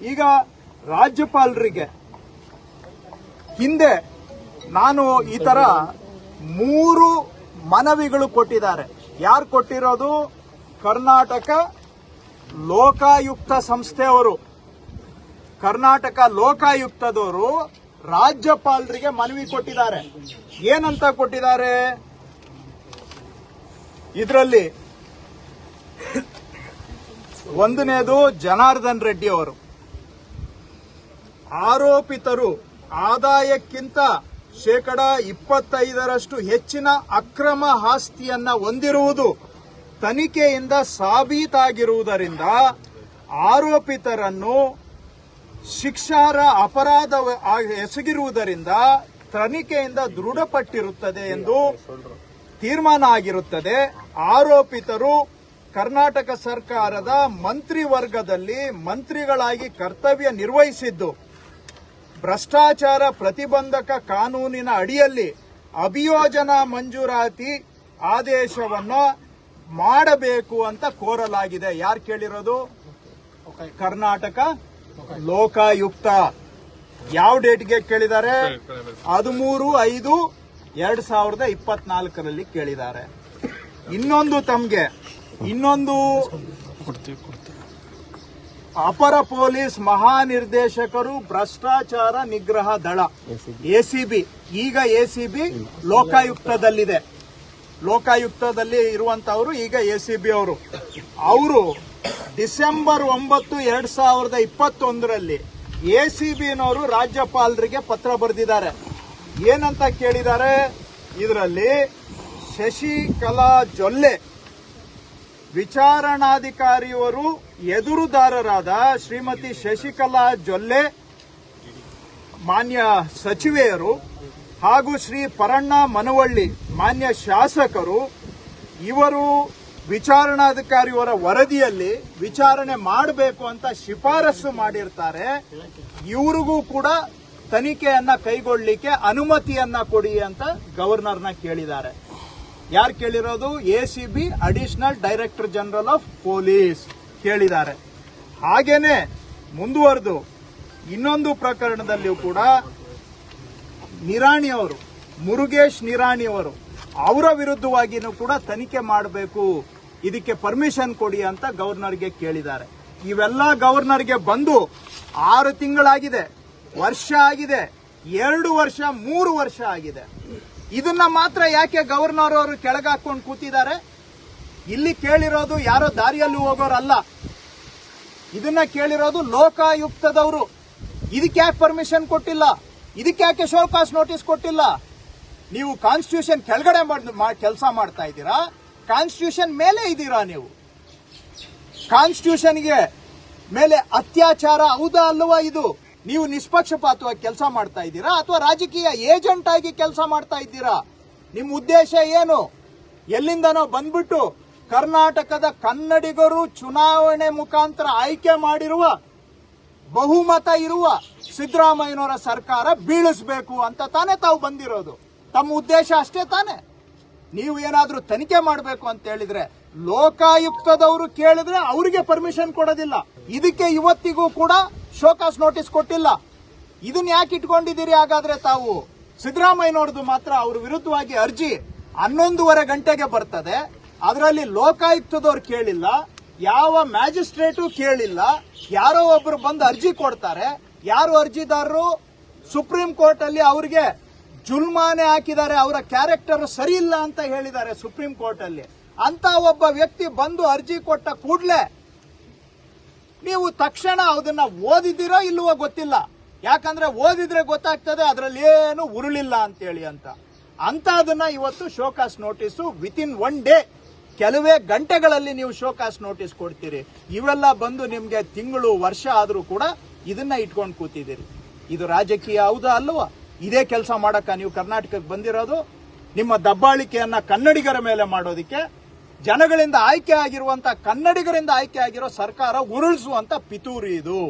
ಈಗ ರಾಜ್ಯಪಾಲರಿಗೆ ಹಿಂದೆ ನಾನು ಈ ತರ ಮೂರು ಮನವಿಗಳು ಕೊಟ್ಟಿದ್ದಾರೆ. ಯಾರು ಕೊಟ್ಟಿರೋದು? ಕರ್ನಾಟಕ ಲೋಕಾಯುಕ್ತ ಸಂಸ್ಥೆಯವರು. ಕರ್ನಾಟಕ ಲೋಕಾಯುಕ್ತದವರು ರಾಜ್ಯಪಾಲರಿಗೆ ಮನವಿ ಕೊಟ್ಟಿದ್ದಾರೆ. ಏನಂತ ಕೊಟ್ಟಿದ್ದಾರೆ? ಇದರಲ್ಲಿ ಒಂದನೇದು ಜನಾರ್ದನ್ ರೆಡ್ಡಿ ಅವರು. ಆರೋಪಿತರು ಆದಾಯಕ್ಕಿಂತ ಶೇಕಡ ಇಪ್ಪತ್ತೈದರಷ್ಟು ಹೆಚ್ಚಿನ ಅಕ್ರಮ ಆಸ್ತಿಯನ್ನ ಹೊಂದಿರುವುದು ತನಿಖೆಯಿಂದ ಸಾಬೀತಾಗಿರುವುದರಿಂದ ಆರೋಪಿತರನ್ನು ಶಿಕ್ಷಾರ ಅಪರಾಧ ಎಸಗಿರುವುದರಿಂದ ತನಿಖೆಯಿಂದ ದೃಢಪಟ್ಟಿರುತ್ತದೆ ಎಂದು ತೀರ್ಮಾನ ಆಗಿರುತ್ತದೆ. ಆರೋಪಿತರು ಕರ್ನಾಟಕ ಸರ್ಕಾರದ ಮಂತ್ರಿವರ್ಗದಲ್ಲಿ ಮಂತ್ರಿಗಳಾಗಿ ಕರ್ತವ್ಯ ನಿರ್ವಹಿಸಿದ್ದು. ಭ್ರಷ್ಟಾಚಾರ ಪ್ರತಿಬಂಧಕ ಕಾನೂನಿನ ಅಡಿಯಲ್ಲಿ ಅಭಿಯೋಜನಾ ಮಂಜೂರಾತಿ ಆದೇಶವನ್ನು ಮಾಡಬೇಕು ಅಂತ ಕೋರಲಾಗಿದೆ. ಯಾರು ಕೇಳಿರೋದು? ಕರ್ನಾಟಕ ಲೋಕಾಯುಕ್ತ. ಯಾವ ಡೇಟ್ಗೆ ಕೇಳಿದ್ದಾರೆ? ಹದಿಮೂರು ಐದು ಎರಡ್ ಸಾವಿರದ ಇಪ್ಪತ್ನಾಲ್ಕರಲ್ಲಿ ಕೇಳಿದ್ದಾರೆ. ಇನ್ನೊಂದು ತಮ್ಗೆ, ಇನ್ನೊಂದು ಅಪರ ಪೊಲೀಸ್ ಮಹಾನಿರ್ದೇಶಕರು ಭ್ರಷ್ಟಾಚಾರ ನಿಗ್ರಹ ದಳ ಎಸಿಬಿ ಈಗ ಎಸಿಬಿ ಲೋಕಾಯುಕ್ತದಲ್ಲಿದೆ. ಲೋಕಾಯುಕ್ತದಲ್ಲಿ ಇರುವಂತವರು ಈಗ ಎಸಿಬಿ ಅವರು. ಅವರು ಡಿಸೆಂಬರ್ ಒಂಬತ್ತು ಎರಡ್ ಸಾವಿರದ ಇಪ್ಪತ್ತೊಂದರಲ್ಲಿ ಎಸಿಬಿನವರು ರಾಜ್ಯಪಾಲರಿಗೆ ಪತ್ರ ಬರೆದಿದ್ದಾರೆ. ಏನಂತ ಕೇಳಿದ್ದಾರೆ? ಇದರಲ್ಲಿ ಶಶಿಕಲಾ ಜೊಲ್ಲೆ ವಿಚಾರಣಾಧಿಕಾರಿಯವರು ಎದುರುದಾರರಾದ ಶ್ರೀಮತಿ ಶಶಿಕಲಾ ಜೊಲ್ಲೆ, ಮಾನ್ಯ ಸಚಿವೆಯರು ಹಾಗೂ ಶ್ರೀ ಪರಣ್ಣ ಮನವಳ್ಳಿ, ಮಾನ್ಯ ಶಾಸಕರು, ಇವರು ವಿಚಾರಣಾಧಿಕಾರಿಯವರ ವರದಿಯಲ್ಲಿ ವಿಚಾರಣೆ ಮಾಡಬೇಕು ಅಂತ ಶಿಫಾರಸು ಮಾಡಿರ್ತಾರೆ. ಇವ್ರಿಗೂ ಕೂಡ ತನಿಖೆಯನ್ನ ಕೈಗೊಳ್ಳಲಿಕ್ಕೆ ಅನುಮತಿಯನ್ನ ಕೊಡಿ ಅಂತ ಗವರ್ನರ್ನ ಕೇಳಿದ್ದಾರೆ. ಯಾರು ಕೇಳಿರೋದು? ACB additional director general of police ಕೇಳಿದ್ದಾರೆ. ಹಾಗೇನೆ ಮುಂದುವರೆದು ಇನ್ನೊಂದು ಪ್ರಕರಣದಲ್ಲಿಯೂ ಕೂಡ ನಿರಾಣಿ ಅವರು, ಮುರುಗೇಶ್ ನಿರಾಣಿ ಅವರು, ಅವರ ವಿರುದ್ಧವಾಗಿನೂ ಕೂಡ ತನಿಖೆ ಮಾಡಬೇಕು, ಇದಕ್ಕೆ ಪರ್ಮಿಷನ್ ಕೊಡಿ ಅಂತ ಗವರ್ನರ್ಗೆ ಕೇಳಿದ್ದಾರೆ. ಇವೆಲ್ಲ ಗವರ್ನರ್ಗೆ ಬಂದು ಆರು ತಿಂಗಳಾಗಿದೆ, ವರ್ಷ ಆಗಿದೆ, ಎರಡು ವರ್ಷ, ಮೂರು ವರ್ಷ ಆಗಿದೆ. ಇದನ್ನ ಮಾತ್ರ ಯಾಕೆ ಗವರ್ನರ್ ಅವರು ಕೆಳಗಾಕೊಂಡು ಕೂತಿದ್ದಾರೆ? ಇಲ್ಲಿ ಕೇಳಿರೋದು ಯಾರೋ ದಾರಿಯಲ್ಲಿ ಹೋಗೋರಲ್ಲ. ಇದನ್ನ ಕೇಳಿರೋದು ಲೋಕಾಯುಕ್ತದವರು. ಇದಕ್ಕೆ ಯಾಕೆ ಪರ್ಮಿಷನ್ ಕೊಟ್ಟಿಲ್ಲ? ಇದಕ್ಕೆ ಯಾಕೆ ಶೋಕಾಸ್ ನೋಟಿಸ್ ಕೊಟ್ಟಿಲ್ಲ? ನೀವು ಕಾನ್ಸ್ಟಿಟ್ಯೂಷನ್ ಕೆಳಗಡೆ ಕೆಲಸ ಮಾಡ್ತಾ ಇದ್ದೀರಾ? ಕಾನ್ಸ್ಟಿಟ್ಯೂಷನ್ ಮೇಲೆ ಇದ್ದೀರಾ ನೀವು? ಕಾನ್ಸ್ಟಿಟ್ಯೂಷನ್ಗೆ ಮೇಲೆ ಅತ್ಯಾಚಾರ ಹೌದಾ ಅಲ್ವಾ ಇದು? ನೀವು ನಿಷ್ಪಕ್ಷಪಾತವಾಗಿ ಕೆಲಸ ಮಾಡ್ತಾ ಇದ್ದೀರಾ ಅಥವಾ ರಾಜಕೀಯ ಏಜೆಂಟ್ ಆಗಿ ಕೆಲಸ ಮಾಡ್ತಾ ಇದ್ದೀರಾ? ನಿಮ್ಮ ಉದ್ದೇಶ ಏನು? ಎಲ್ಲಿಂದನೋ ಬಂದ್ಬಿಟ್ಟು ಕರ್ನಾಟಕದ ಕನ್ನಡಿಗರು ಚುನಾವಣೆ ಮುಖಾಂತರ ಆಯ್ಕೆ ಮಾಡಿರುವ, ಬಹುಮತ ಇರುವ ಸಿದ್ದರಾಮಯ್ಯನವರ ಸರ್ಕಾರ ಬೀಳಿಸಬೇಕು ಅಂತ ತಾನೇ ತಾವು ಬಂದಿರೋದು. ತಮ್ಮ ಉದ್ದೇಶ ಅಷ್ಟೇ ತಾನೇ. ನೀವು ಏನಾದರೂ ತನಿಖೆ ಮಾಡಬೇಕು ಅಂತ ಹೇಳಿದ್ರೆ ಲೋಕಾಯುಕ್ತದವರು ಕೇಳಿದ್ರೆ ಅವರಿಗೆ ಪರ್ಮಿಷನ್ ಕೊಡೋದಿಲ್ಲ. ಇದಕ್ಕೆ ಇವತ್ತಿಗೂ ಕೂಡ ಶೋಕಾಸ್ ನೋಟಿಸ್ ಕೊಟ್ಟಿಲ್ಲ. ಇದನ್ನ ಯಾಕೆ ಇಟ್ಕೊಂಡಿದ್ದೀರಿ ಹಾಗಾದ್ರೆ ತಾವು? ಸಿದ್ದರಾಮಯ್ಯನವ್ರದ್ದು ಮಾತ್ರ ಅವ್ರ ವಿರುದ್ಧವಾಗಿ ಅರ್ಜಿ ಹನ್ನೊಂದೂವರೆ ಗಂಟೆಗೆ ಬರ್ತದೆ. ಅದರಲ್ಲಿ ಲೋಕಾಯುಕ್ತದವ್ರು ಕೇಳಿಲ್ಲ, ಯಾವ ಮ್ಯಾಜಿಸ್ಟ್ರೇಟು ಕೇಳಿಲ್ಲ, ಯಾರೋ ಒಬ್ರು ಬಂದು ಅರ್ಜಿ ಕೊಡ್ತಾರೆ. ಯಾರು ಅರ್ಜಿದಾರರು? ಸುಪ್ರೀಂ ಕೋರ್ಟ್ ಅಲ್ಲಿ ಅವ್ರಿಗೆ ಜುಲ್ಮಾನೆ ಹಾಕಿದ್ದಾರೆ, ಅವರ ಕ್ಯಾರೆಕ್ಟರ್ ಸರಿ ಇಲ್ಲ ಅಂತ ಹೇಳಿದ್ದಾರೆ ಸುಪ್ರೀಂ ಕೋರ್ಟ್ ಅಲ್ಲಿ ಅಂತ ಒಬ್ಬ ವ್ಯಕ್ತಿ ಬಂದು ಅರ್ಜಿ ಕೊಟ್ಟ ಕೂಡ್ಲೆ ನೀವು ತಕ್ಷಣ ಅದನ್ನ ಓದಿದ್ದೀರೋ ಇಲ್ಲವೋ ಗೊತ್ತಿಲ್ಲ. ಯಾಕಂದ್ರೆ ಓದಿದ್ರೆ ಗೊತ್ತಾಗ್ತದೆ ಅದರಲ್ಲಿ ಏನು ಉರುಳಿಲ್ಲ ಅಂತೇಳಿ ಅಂತ. ಅಂತ ಅದನ್ನ ಇವತ್ತು show cause notice within one day. ಕೆಲವೇ ಗಂಟೆಗಳಲ್ಲಿ ನೀವು ಶೋಕಾಸ್ ನೋಟಿಸ್ ಕೊಡ್ತೀರಿ. ಇವೆಲ್ಲ ಬಂದು ನಿಮ್ಗೆ ತಿಂಗಳು, ವರ್ಷ ಆದರೂ ಕೂಡ ಇದನ್ನ ಇಟ್ಕೊಂಡು ಕೂತಿದ್ದೀರಿ. ಇದು ರಾಜಕೀಯ ಹೌದಾ ಅಲ್ವಾ? ಇದೇ ಕೆಲಸ ಮಾಡಕ್ಕ ನೀವು ಕರ್ನಾಟಕಕ್ಕೆ ಬಂದಿರೋದು, ನಿಮ್ಮ ದಬ್ಬಾಳಿಕೆಯನ್ನ ಕನ್ನಡಿಗರ ಮೇಲೆ ಮಾಡೋದಿಕ್ಕೆ ಜನಗಳಿಂದ ಆಯ್ಕೆ ಆಗಿರುವಂತ ಕನ್ನಡಿಗರಿಂದ ಆಯ್ಕೆ ಆಗಿರೋ ಸರ್ಕಾರ ಉರುಳಿಸುವಂತ ಪಿತೂರಿ ಇದು.